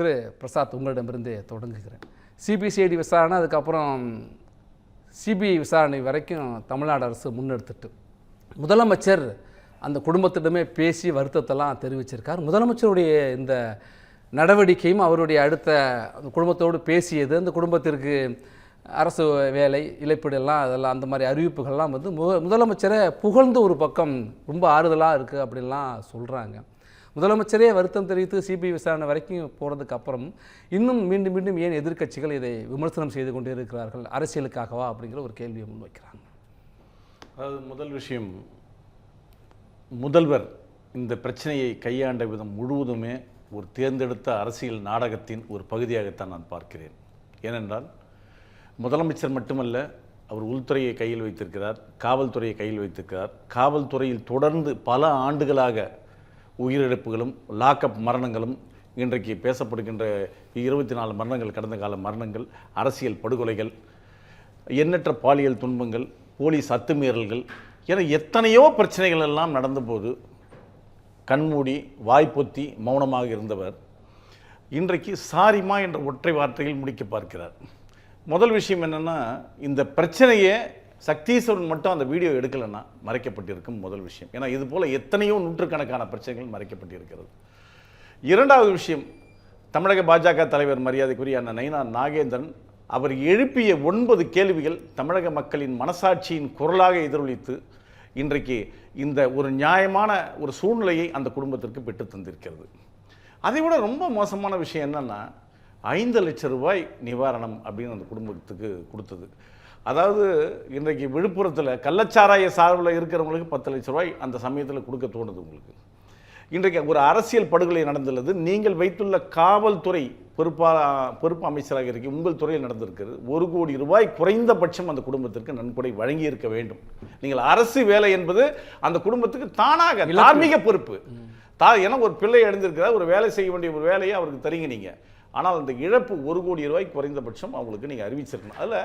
திரு பிரசாத் உங்களிடமிருந்து தொடங்குகிறேன். சிபிசிஐடி விசாரணை அதுக்கப்புறம் சிபிஐ விசாரணை வரைக்கும் தமிழ்நாடு அரசு முன்னெடுத்துட்டு. முதலமைச்சர் அந்த குடும்பத்திடமே பேசி வருத்தத்தெல்லாம் தெரிவிச்சிருக்கார். முதலமைச்சருடைய இந்த நடவடிக்கையும் அவருடைய அடுத்த அந்த குடும்பத்தோடு பேசியது அந்த குடும்பத்திற்கு அரசு வேலை இழப்பீடெல்லாம் அதெல்லாம் அந்த மாதிரி அறிவிப்புகள்லாம் வந்து மு முதலமைச்சரை புகழ்ந்து ஒரு பக்கம் ரொம்ப ஆறுதலாக இருக்குது அப்படின்லாம் சொல்கிறாங்க முதலமைச்சரே வருத்தம் தெரிவித்து சிபிஐ விசாரணை வரைக்கும் போகிறதுக்கு அப்புறம் இன்னும் மீண்டும் மீண்டும் ஏன் எதிர்க்கட்சிகள் இதை விமர்சனம் செய்து கொண்டே இருக்கிறார்கள் அரசியலுக்காகவா? அப்படிங்கிற ஒரு கேள்வியை முன்வைக்கிறாங்க. அதாவது முதல் விஷயம் முதல்வர் இந்த பிரச்சனையை கையாண்ட விதம் முழுவதுமே ஒரு தேர்ந்தெடுத்த அரசியல் நாடகத்தின் ஒரு பகுதியாகத்தான் நான் பார்க்கிறேன். ஏனென்றால் முதலமைச்சர் மட்டுமல்ல அவர் உள்துறையை கையில் வைத்திருக்கிறார் காவல்துறையை கையில் வைத்திருக்கிறார். காவல்துறையில் தொடர்ந்து பல ஆண்டுகளாக உயிரிழப்புகளும் லாக்அப் மரணங்களும் இன்றைக்கு பேசப்படுகின்ற இருபத்தி நாலு மரணங்கள் கடந்த கால மரணங்கள் அரசியல் படுகொலைகள் எண்ணற்ற பாலியல் துன்பங்கள் போலீஸ் அத்துமீறல்கள் என எத்தனையோ பிரச்சனைகள் எல்லாம் நடந்தபோது கண்மூடி வாய்ப்பொத்தி மௌனமாக இருந்தவர் இன்றைக்கு சாரிமா என்ற ஒற்றை வார்த்தையில் முடிக்க பார்க்கிறார். முதல் விஷயம் என்னென்னா இந்த பிரச்சனையை சக்தீஸ்வரன் மட்டும் அந்த வீடியோ எடுக்கலைன்னா மறைக்கப்பட்டிருக்கும் முதல் விஷயம். ஏன்னா இது போல் எத்தனையோ நூற்றுக்கணக்கான பிரச்சனைகள் மறைக்கப்பட்டிருக்கிறது. இரண்டாவது விஷயம் தமிழக பாஜக தலைவர் மரியாதைக்குரிய அண்ணன் நயினா நாகேந்திரன் அவர் எழுப்பிய ஒன்பது கேள்விகள் தமிழக மக்களின் மனசாட்சியின் குரலாக எதிரொலித்து இன்றைக்கு இந்த ஒரு நியாயமான ஒரு சூழ்நிலையை அந்த குடும்பத்திற்கு பெற்று தந்திருக்கிறது. அதை விட ரொம்ப மோசமான விஷயம் என்னன்னா ஐந்து லட்சம் ரூபாய் நிவாரணம் அப்படின்னு அந்த குடும்பத்துக்கு கொடுத்தது. அதாவது இன்றைக்கு விழுப்புரத்தில் கள்ளச்சாராய சார்பில் இருக்கிறவங்களுக்கு பத்து லட்ச ரூபாய் அந்த சமயத்தில் கொடுக்க தோணுது உங்களுக்கு. இன்றைக்கு ஒரு அரசியல் படுகொலை நடந்துள்ளது. நீங்கள் வைத்துள்ள காவல்துறை பொறுப்பா பொறுப்பு அமைச்சராக இருக்கு உங்கள் துறையில் நடந்திருக்கிறது. ஒரு கோடி ரூபாய் குறைந்தபட்சம் அந்த குடும்பத்திற்கு நன்கொடை வழங்கி இருக்க வேண்டும். நீங்கள் அரசு வேலை என்பது அந்த குடும்பத்துக்கு தானாக தார்மீக பொறுப்பு. தா ஏன்னா ஒரு பிள்ளை எழுந்திருக்கிறார் ஒரு வேலை செய்ய வேண்டிய ஒரு வேலையை அவருக்கு தரீங்க நீங்க. ஆனால் அந்த இழப்பு ஒரு கோடி ரூபாய் குறைந்தபட்சம் அவங்களுக்கு நீங்க அறிவிச்சிருக்கணும். அதில்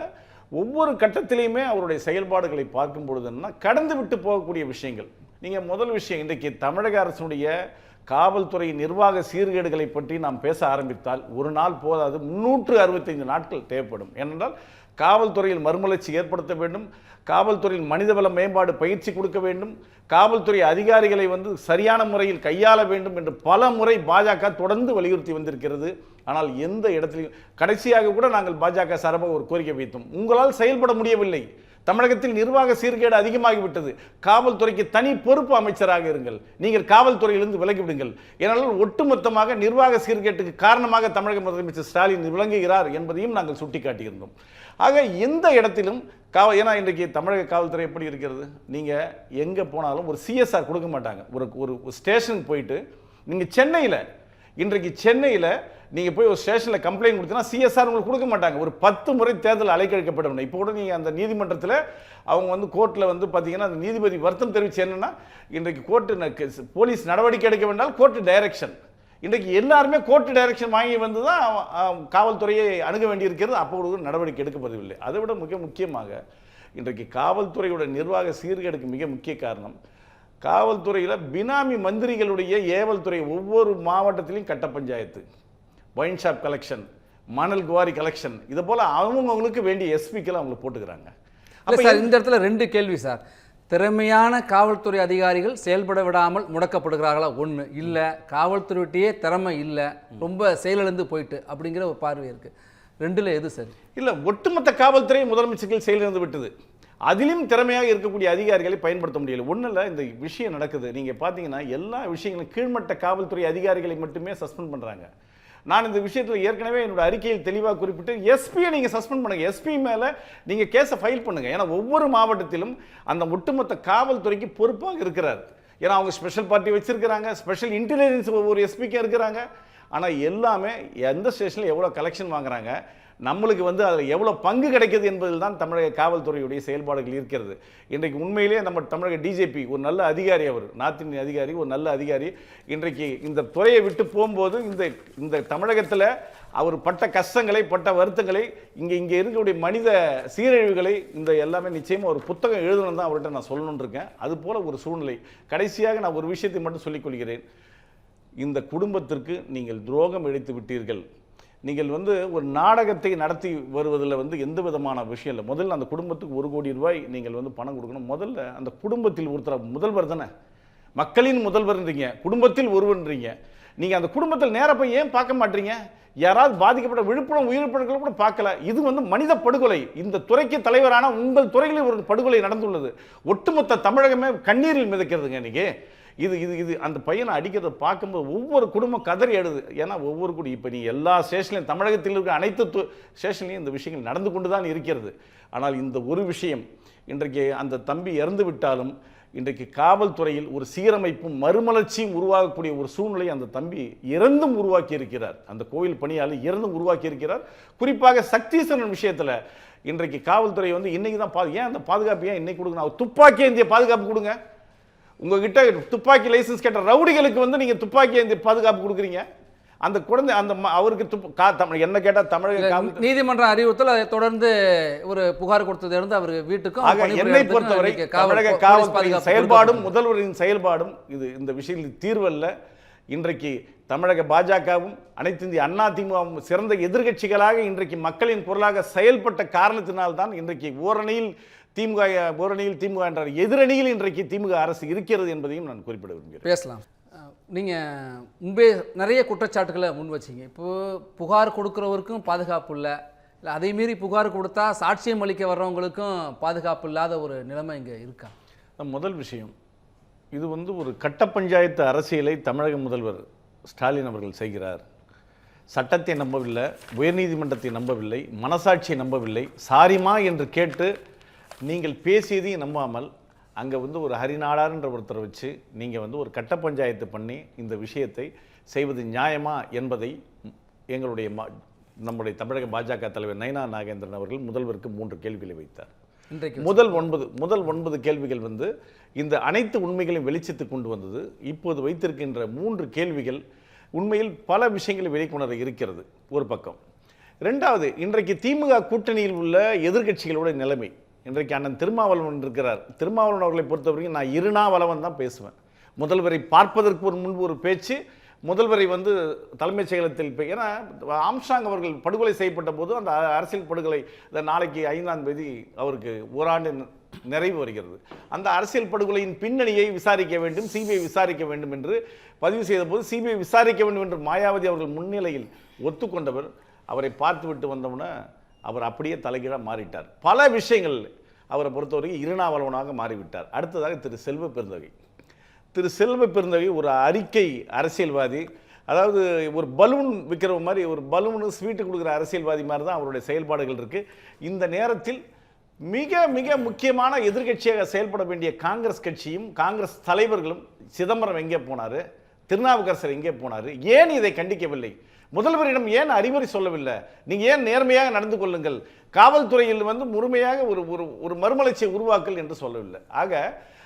ஒவ்வொரு கட்டத்திலையுமே அவருடைய செயல்பாடுகளை பார்க்கும் பொழுது என்னன்னா கடந்து விட்டு போகக்கூடிய விஷயங்கள். நீங்க முதல் விஷயம் இன்றைக்கு தமிழக அரசுடைய காவல்துறை நிர்வாக சீர்கேடுகளை பற்றி நாம் பேச ஆரம்பித்தால் ஒரு நாள் போதாது முன்னூற்று அறுபத்தைந்து நாட்கள் தேவைப்படும். ஏனென்றால் காவல்துறையில் மறுமலர்ச்சி ஏற்படுத்த வேண்டும் காவல்துறையில் மனிதவள மேம்பாடு பயிற்சி கொடுக்க வேண்டும் காவல்துறை அதிகாரிகளை வந்து சரியான முறையில் கையாள வேண்டும் என்று பல முறை பாஜக தொடர்ந்து வலியுறுத்தி வந்திருக்கிறது. ஆனால் எந்த இடத்திலையும் கடைசியாக கூட நாங்கள் பாஜக சார்பாக ஒரு கோரிக்கை வைத்தோம். உங்களால் செயல்பட முடியவில்லை. தமிழகத்தில் நிர்வாக சீர்கேடு அதிகமாகிவிட்டது. காவல்துறைக்கு தனி பொறுப்பு அமைச்சராக இருங்கள். நீங்கள் காவல்துறையிலிருந்து விலகிவிடுங்கள் ஏனென்றால் ஒட்டுமொத்தமாக நிர்வாக சீர்கேட்டுக்கு காரணமாக தமிழக முதலமைச்சர் ஸ்டாலின் விளங்குகிறார் என்பதையும் நாங்கள் சுட்டிக்காட்டியிருந்தோம். ஆக எந்த இடத்திலும் காவ ஏன்னா இன்றைக்கு தமிழக காவல்துறை எப்படி இருக்கிறது? நீங்கள் எங்கே போனாலும் ஒரு சிஎஸ்ஆர் கொடுக்க மாட்டாங்க. ஒரு ஒரு ஸ்டேஷனுக்கு போயிட்டு நீங்கள் சென்னையில் இன்றைக்கு சென்னையில் நீங்கள் போய் ஒரு ஸ்டேஷனில் கம்ப்ளைண்ட் கொடுத்தீங்கன்னா சிஎஸ்ஆர் உங்களுக்கு கொடுக்க மாட்டாங்க. ஒரு பத்து முறை தேர்தல் அலைக்கழிக்கப்படும். இப்போ கூட நீங்கள் அந்த நீதிமன்றத்தில் அவங்க வந்து கோர்ட்டில் வந்து பார்த்தீங்கன்னா அந்த நீதிபதி வருத்தம் தெரிவிச்சு என்னென்னா இன்றைக்கு கோர்ட்டு போலீஸ் நடவடிக்கை எடுக்க வேண்டால் கோர்ட்டு டைரக்ஷன் இன்றைக்கு எல்லாருமே கோர்ட்டு டைரக்ஷன் வாங்கி வந்து தான் காவல்துறையை அணுக வேண்டியிருக்கிறது. அப்போ ஒரு நடவடிக்கை எடுக்கப்படவில்லை. அதை விட மிக முக்கியமாக இன்றைக்கு காவல்துறையோட நிர்வாக சீர்கேடுக்கு மிக முக்கிய காரணம் காவல்துறையில் பினாமி மந்திரிகளுடைய ஏவல் துறை ஒவ்வொரு மாவட்டத்திலையும் கட்ட பஞ்சாயத்து. ஒயின் ஷாப் கலெக்ஷன் மணல் குவாரி கலெக்ஷன் இது போல் அவங்கவுங்களுக்கு வேண்டிய எஸ்பிக்கெல்லாம் அவங்களுக்கு போட்டுக்கிறாங்க. இல்லை சார் இந்த இடத்துல ரெண்டு கேள்வி சார். திறமையான காவல்துறை அதிகாரிகள் செயல்பட விடாமல் முடக்கப்படுகிறார்களா? ஒன்று இல்லை காவல்துறையிட்டே திறமை இல்லை ரொம்ப செயலிழந்து போயிட்டு அப்படிங்கிற ஒரு பார்வை இருக்கு. ரெண்டுல எது சரி? இல்லை ஒட்டுமொத்த காவல்துறை முதலமைச்சர்கள் செயலிழந்து விட்டது. அதிலும் திறமையாக இருக்கக்கூடிய அதிகாரிகளை பயன்படுத்த முடியல. ஒன்றும் இல்லை இந்த விஷயம் நடக்குது. நீங்கள் பார்த்தீங்கன்னா எல்லா விஷயங்களும் கீழ்மட்ட காவல்துறை அதிகாரிகளை மட்டுமே சஸ்பெண்ட் பண்ணுறாங்க நான் இந்த விஷயத்தில் ஏற்கனவே என்னோட அறிக்கையில் தெளிவாக குறிப்பிட்டு எஸ்பியை நீங்கள் சஸ்பெண்ட் பண்ணுங்கள் எஸ்பி மேலே நீங்கள் கேஸை ஃபைல் பண்ணுங்கள் ஏன்னா ஒவ்வொரு மாவட்டத்திலும் அந்த ஒட்டுமொத்த காவல்துறைக்கு பொறுப்பாக இருக்கிறார். ஏன்னா அவங்க ஸ்பெஷல் பார்ட்டி வச்சுருக்கிறாங்க. ஸ்பெஷல் இன்டெலிஜென்ஸ் ஒவ்வொரு எஸ்பிக்கும் இருக்கிறாங்க. ஆனால் எல்லாமே எந்த ஸ்டேஷனில் எவ்வளோ கலெக்ஷன் வாங்குறாங்க நம்மளுக்கு வந்து அதில் எவ்வளோ பங்கு கிடைக்கிது என்பதில் தான் தமிழக காவல்துறையுடைய செயல்பாடுகள் இருக்கிறது. இன்றைக்கு உண்மையிலேயே நம்ம தமிழக டிஜிபி ஒரு நல்ல அதிகாரி அவர் நார்த் அதிகாரி ஒரு நல்ல அதிகாரி. இன்றைக்கு இந்த துறையை விட்டு போகும்போது இந்த இந்த தமிழகத்தில் அவர் பட்ட கஷ்டங்களை பட்ட வருத்தங்களை இங்கே இங்கே இருக்கக்கூடிய மனித சீரழிவுகளை இந்த எல்லாமே நிச்சயமாக ஒரு புத்தகம் எழுதணும் தான் அவர்கிட்ட நான் சொல்லணும்னு இருக்கேன். அது போல ஒரு சூழ்நிலை. கடைசியாக நான் ஒரு விஷயத்தை மட்டும் சொல்லிக் கொள்கிறேன். இந்த குடும்பத்திற்கு நீங்கள் துரோகம் இழைத்து விட்டீர்கள். நீங்கள் வந்து ஒரு நாடகத்தை நடத்தி வருவதில் வந்து எந்த விதமான விஷயம் இல்லை. முதல்ல அந்த குடும்பத்துக்கு ஒரு கோடி ரூபாய் நீங்கள் வந்து பணம் கொடுக்கணும். முதல்ல அந்த குடும்பத்தில் ஒருத்தர் முதல்வர் தானே. மக்களின் முதல்வர்ன்றீங்க. குடும்பத்தில் ஒருவன்றீங்க நீங்கள் அந்த குடும்பத்தில் நேராக போய் ஏன் பார்க்க மாட்டீங்க? யாராவது பாதிக்கப்பட்ட விழுப்புரம் உயிரிழப்புகளை கூட பார்க்கல. இது வந்து மனித படுகொலை. இந்த துறைக்கு தலைவரான உங்கள் துறையில் ஒரு படுகொலை நடந்துள்ளது. ஒட்டுமொத்த தமிழகமே கண்ணீரில் மிதக்கிறதுங்க இன்னைக்கு. இது இது இது அந்த பையனை அடிக்கிறத பார்க்கும்போது ஒவ்வொரு குடும்பம் கதறி எடுது ஏன்னா ஒவ்வொரு குடி இப்போ நீ எல்லா ஸ்டேஷன்லையும் தமிழகத்தில் இருக்கிற அனைத்து ஸ்டேஷன்லையும் இந்த விஷயங்கள் நடந்து கொண்டு தான் இருக்கிறது. ஆனால் இந்த ஒரு விஷயம் இன்றைக்கு அந்த தம்பி இறந்து விட்டாலும் இன்றைக்கு காவல்துறையில் ஒரு சீரமைப்பும் மறுமலர்ச்சியும் உருவாகக்கூடிய ஒரு சூழ்நிலை அந்த தம்பி இறந்தும் உருவாக்கி இருக்கிறார். அந்த கோவில் பணியாளர் இறந்தும் உருவாக்கி இருக்கிறார். குறிப்பாக சக்தீஸ்வரன் விஷயத்தில் இன்றைக்கு காவல்துறை வந்து இன்றைக்கி தான் பா ஏன் அந்த பாதுகாப்பு ஏன் இன்றைக்கி கொடுக்கணும்? அவர் துப்பாக்கி இந்திய பாதுகாப்பு கொடுங்க. உங்ககிட்ட துப்பாக்கி லைசன்ஸ் கேட்ட ரவுடிகளுக்கு வந்து நீங்க துப்பாக்கி ஏந்திய பாதுகாப்பு கொடுக்குறீங்க அந்த குழந்தை அந்த அவருக்கு துப்ப- கா தமிழ் என்ன கேட்டா தமிழக நீதிமன்ற அறிவுறுத்தல் அதை தொடர்ந்து ஒரு புகார் கொடுத்ததை இருந்து அவர் வீட்டுக்கும் ஆக என்னை பொறுத்தவரை தமிழக காவல்துறையின் செயல்பாடும். முதல்வரின் செயல்பாடும் இது இந்த விஷயத்தில் தீர்வல்ல இன்றைக்கு தமிழக பாஜகவும் அனைத்து இந்திய அண்ணா திமுகவும் சிறந்த எதிர்க்கட்சிகளாக இன்றைக்கு மக்களின் குரலாக செயல்பட்ட காரணத்தினால்தான் இன்றைக்கு ஓரணியில் திமுக ஓரணியில் திமுக என்ற எதிரணியில் இன்றைக்கு திமுக அரசு இருக்கிறது என்பதையும் நான் குறிப்பிட விரும்புகிறேன். பேசலாம். அஹ், நீங்க முன்பே நிறைய குற்றச்சாட்டுகளை முன் வச்சீங்க. இப்போ புகார் கொடுக்குறவருக்கும் பாதுகாப்பு இல்லை. இல்லை அதே மீறி புகார் கொடுத்தா சாட்சியம் அளிக்க வர்றவங்களுக்கும் பாதுகாப்பு இல்லாத ஒரு நிலைமை இங்கே இருக்கா? முதல் விஷயம் இது வந்து ஒரு கட்ட பஞ்சாயத்து அரசியலை தமிழக முதல்வர் ஸ்டாலின் அவர்கள் செய்கிறார். சட்டத்தை நம்பவில்லை உயர்நீதிமன்றத்தை நம்பவில்லை மனசாட்சியை நம்பவில்லை. சாரிமா என்று கேட்டு நீங்கள் பேசியதையும் நம்பாமல் அங்கே வந்து ஒரு ஹரிநாடார்ன்ற ஒருத்தரை வச்சு நீங்கள் வந்து ஒரு கட்ட பஞ்சாயத்து பண்ணி இந்த விஷயத்தை செய்வது நியாயமா என்பதை எங்களுடைய ம- நம்முடைய தமிழக பாஜக தலைவர் நயனா நாகேந்திரன் அவர்கள் முதல்வருக்கு மூன்று கேள்விகளை வைத்தார். இன்றைக்கு முதல் ஒன்பது முதல் ஒன்பது கேள்விகள் வந்து இந்த அனைத்து உண்மைகளையும் வெளிச்சத்துக்கு கொண்டு வந்தது. இப்போது வைத்திருக்கின்ற மூன்று கேள்விகள் உண்மையில் பல விஷயங்களை வெளிக்கொணர இருக்கிறது. ஒரு பக்கம். ரெண்டாவது இன்றைக்கு திமுக கூட்டணியில் உள்ள எதிர்கட்சிகளுடைய நிலைமை. இன்றைக்கு அண்ணன் திருமாவளவன் இருக்கிறார். திருமாவளவன் அவர்களை பொறுத்தவரைக்கும் நான் இருநாவளவன் தான் பேசுவேன். முதல்வரை பார்ப்பதற்கு ஒரு முன்பு ஒரு பேச்சு முதல்வரை வந்து தலைமைச் செயலகத்தில் இப்போ ஏன்னா ஆம்ஸ்டாங் அவர்கள் படுகொலை செய்யப்பட்ட போது அந்த அரசியல் படுகொலை இந்த நாளைக்கு ஐந்தாம் தேதி அவருக்கு ஓராண்டு நிறைவு வருகிறது. அந்த அரசியல் படுகொலையின் பின்னணியை விசாரிக்க வேண்டும் சிபிஐ விசாரிக்க வேண்டும் என்று பதிவு செய்த போது சிபிஐ விசாரிக்க வேண்டும் என்று மாயாவதி அவர்கள் முன்னிலையில் ஒத்துக்கொண்டவர். அவரை பார்த்துவிட்டு வந்தவுடனே அவர் அப்படியே தலைகீழாக மாறிட்டார். பல விஷயங்கள் அவரை பொறுத்தவரைக்கும் இருநாவலவனாக மாறிவிட்டார். அடுத்ததாக திரு செல்வ பெருந்தகை. திரு செல்வ பெருந்தகை ஒரு அறிக்கை அரசியல்வாதி அதாவது ஒரு பலூன் விற்கிற மாதிரி ஒரு பலூனு ஸ்வீட்டு கொடுக்குற அரசியல்வாதி மாதிரி தான் அவருடைய செயல்பாடுகள் இருக்குது இந்த நேரத்தில் மிக மிக முக்கியமான எதிர்க்கட்சியாக செயல்பட வேண்டிய காங்கிரஸ் கட்சியும் காங்கிரஸ் தலைவர்களும் சிதம்பரம் எங்கே போனார்? திருநாவுக்கரசர் எங்கே போனார்? ஏன் இதை கண்டிக்கவில்லை? முதல்வரிடம் ஏன் அறிவுரை சொல்லவில்லை? நீங்கள் ஏன் நேர்மையாக நடந்து கொள்ளுங்கள்? காவல்துறையில் வந்து முழுமையாக ஒரு ஒரு ஒரு மறுமலர்ச்சியை உருவாக்கல் என்று சொல்லவில்லை. ஆக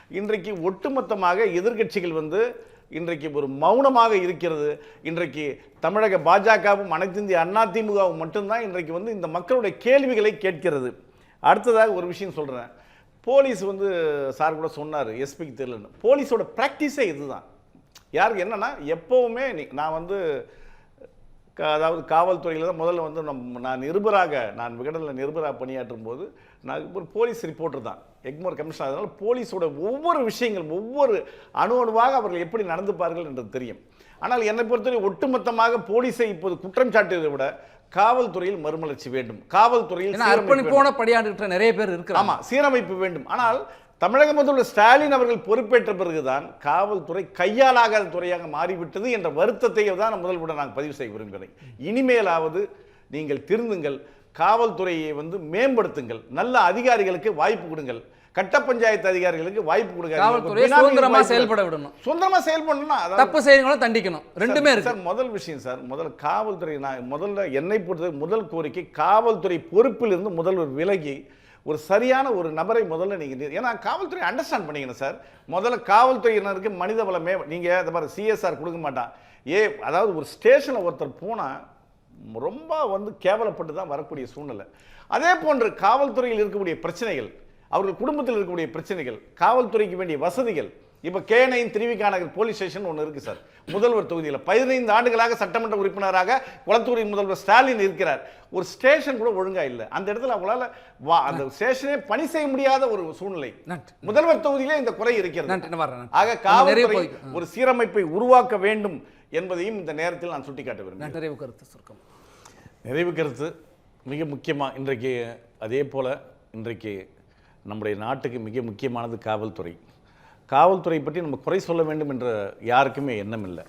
இன்றைக்கு ஒட்டுமொத்தமாக எதிர்க்கட்சிகள் வந்து இன்றைக்கு ஒரு மௌனமாக இருக்கிறது. இன்றைக்கு தமிழக பாஜகவும் அனைத்து இந்திய அண்ணா திமுகவும் மட்டும்தான் இன்றைக்கு வந்து இந்த மக்களுடைய கேள்விகளை கேட்கிறது. அடுத்ததாக ஒரு விஷயம் சொல்கிறேன் போலீஸ் வந்து சார் கூட சொன்னார் எஸ்பிக்கு தெரியலன்னு. போலீஸோட ப்ராக்டிஸே இதுதான். யாருக்கு என்னென்னா எப்போவுமே நீ- நான் வந்து க- அதாவது காவல்துறையில் தான் முதல்ல வந்து நம் நான் நிருபராக நான் விகடனில் நிருபராக பணியாற்றும் போது நான் ஒரு போலீஸ் ரிப்போர்ட்டர் தான். எக்மோர் கமிஷனர் அதனால் போலீஸோட ஒவ்வொரு விஷயங்கள் ஒவ்வொரு அணு அணுவாக அவர்கள் எப்படி நடந்துப்பார்கள் என்றது தெரியும். ஆனால் என்னை பொறுத்தவரை ஒட்டுமொத்தமாக போலீஸை இப்போது குற்றம் சாட்டுவதை விட காவல்துறையில் மறுமலர்ச்சி வேண்டும். காவல்துறையில். அர்ப்பணிப்போன படியாண்டுகிட்ட நிறைய பேர் இருக்கிறாங்க. ஆமா சீரமைப்பு வேண்டும். ஆனால் தமிழக முதல்வர் ஸ்டாலின் அவர்கள் பொறுப்பேற்ற பிறகுதான் காவல்துறை கையாலாகாத துறையாக மாறிவிட்டது என்ற வருத்தத்தை தான் முதல்வருடன் நான் பதிவு செய்ய விரும்புகிறேன். இனிமேலாவது நீங்கள் திருந்துங்கள். காவல்துறையை வந்து மேம்படுத்துங்கள். நல்ல அதிகாரிகளுக்கு வாய்ப்பு கொடுங்கள். கட்ட பஞ்சாயத்து அதிகாரிகளுக்கு வாய்ப்பு சுதந்திரமா வாய்ப்பு- செயல்பட விடணும். சுதந்திரமா செயல்படணும்னா தப்பு செய்யறவங்களும் தண்டிக்கணும். ரெண்டுமே இருக்கு. சார் முதல் விஷயம் சார் முதல்ல காவல்துறை நான் முதல்ல என்னை பொறுத்தவரை முதல் கோரிக்கை காவல்துறை பொறுப்பில் இருந்து முதல்வர் விலகி ஒரு சரியான ஒரு நபரை முதல்ல நீங்க நி- ஏன்னா காவல்துறை அண்டர்ஸ்டாண்ட் பண்ணிக்கணும் சார். முதல்ல காவல்துறையினருக்கு மனித வளமே நீங்க இந்த மாதிரி சிஎஸ்ஆர் கொடுக்க மாட்டான். ஏ அதாவது ஒரு ஸ்டேஷனில் ஒருத்தர் போனா ரொம்ப வந்து கேவலப்பட்டு தான் வரக்கூடிய சூழ்நிலை. அதே போன்று காவல்துறையில் இருக்கக்கூடிய பிரச்சனைகள் அவர்கள் குடும்பத்தில் இருக்கக்கூடிய பிரச்சனைகள் காவல்துறைக்கு வேண்டிய வசதிகள் இப்போ K nine Thiruvika Nagar police station ஒன்று இருக்கு சார். முதல்வர் தொகுதியில் பதினைந்து ஆண்டுகளாக சட்டமன்ற உறுப்பினராக குளத்தூரி முதல்வர் ஸ்டாலின் இருக்கிறார். ஒரு ஸ்டேஷன் கூட ஒழுங்கா இல்லை. அந்த இடத்துல அவங்களால வா அந்த ஸ்டேஷனே பணி செய்ய முடியாத ஒரு சூழ்நிலை. முதல்வர் தொகுதியிலே இந்த குறை இருக்கிறது. ஆக காவல்துறை ஒரு சீரமைப்பை உருவாக்க வேண்டும் என்பதையும் இந்த நேரத்தில் நான் சுட்டிக்காட்ட விரும்புகிறேன். நிறைவு கருத்து சுருக்கம். நிறைவு கருத்து மிக முக்கியமாக இன்றைக்கு அதே போல் இன்றைக்கு நம்முடைய நாட்டுக்கு மிக முக்கியமானது காவல்துறை. காவல்துறை பற்றி நம்ம குறை சொல்ல வேண்டும் என்ற யாருக்குமே எண்ணம் இல்லை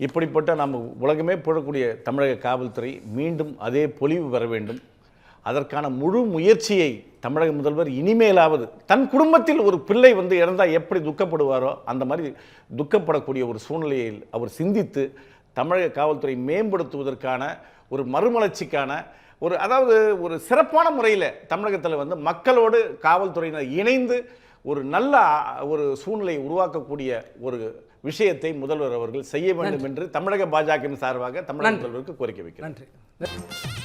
இப்படிப்பட்ட நம்ம உலகமே போடக்கூடிய தமிழக காவல்துறை மீண்டும் அதே பொலிவு பெற வேண்டும். அதற்கான முழு முயற்சியை தமிழக முதல்வர் இனிமேலாவது தன் குடும்பத்தில் ஒரு பிள்ளை வந்து இறந்தால் எப்படி துக்கப்படுவாரோ அந்த மாதிரி துக்கப்படக்கூடிய ஒரு சூழ்நிலையில் அவர் சிந்தித்து தமிழக காவல்துறை மேம்படுத்துவதற்கான ஒரு மறுமலர்ச்சிக்கான ஒரு அதாவது ஒரு சிறப்பான முறையில் தமிழகத்தில் வந்து மக்களோடு காவல்துறையினர் இணைந்து ஒரு நல்ல ஒரு சூழ்நிலையை உருவாக்கக்கூடிய ஒரு விஷயத்தை முதல்வர் அவர்கள் செய்ய வேண்டும் என்று தமிழக பாஜகவின் சார்பாக தமிழக முதல்வருக்கு கோரிக்கை வைக்கிறேன். நன்றி.